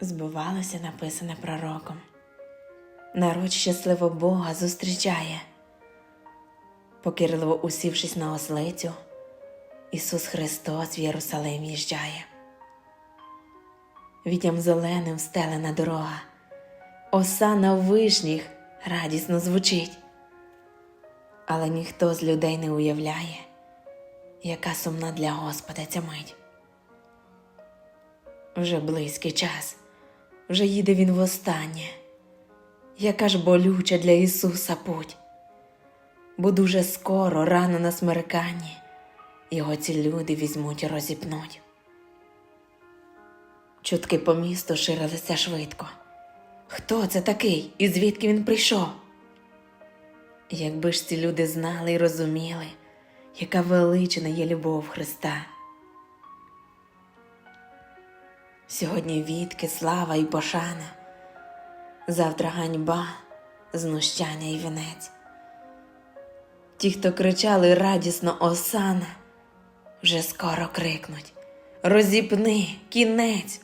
збувалося написане пророком. Народ щасливо Бога зустрічає. Покірливо усівшись на ослицю, Ісус Христос в Єрусалим їжджає. Вітям зеленим стелена дорога, оса на вишніх радісно звучить. Але ніхто з людей не уявляє, яка сумна для Господа ця мить. Вже близький час, вже їде він востаннє. Яка ж болюча для Ісуса путь, бо дуже скоро, рано на смерканні, його ці люди візьмуть і розіпнуть. Чутки по місту ширилися швидко. Хто це такий і звідки він прийшов? Якби ж ці люди знали і розуміли, яка велична є любов Христа. Сьогодні відки, слава і пошана, завтра ганьба, знущання і вінець. Ті, хто кричали радісно Осана, вже скоро крикнуть Розіпни кінець.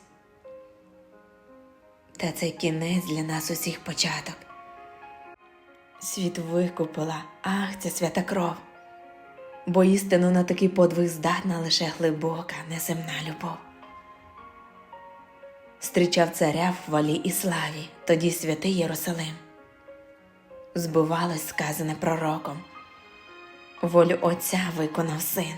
Та цей кінець для нас усіх початок. Світ викупила, ах, ця свята кров, бо істину на такий подвиг здатна лише глибока, неземна любов. Стрічав царя в хвалі і славі, тоді святий Єрусалим. Збувалось сказане пророком, волю Отця виконав син.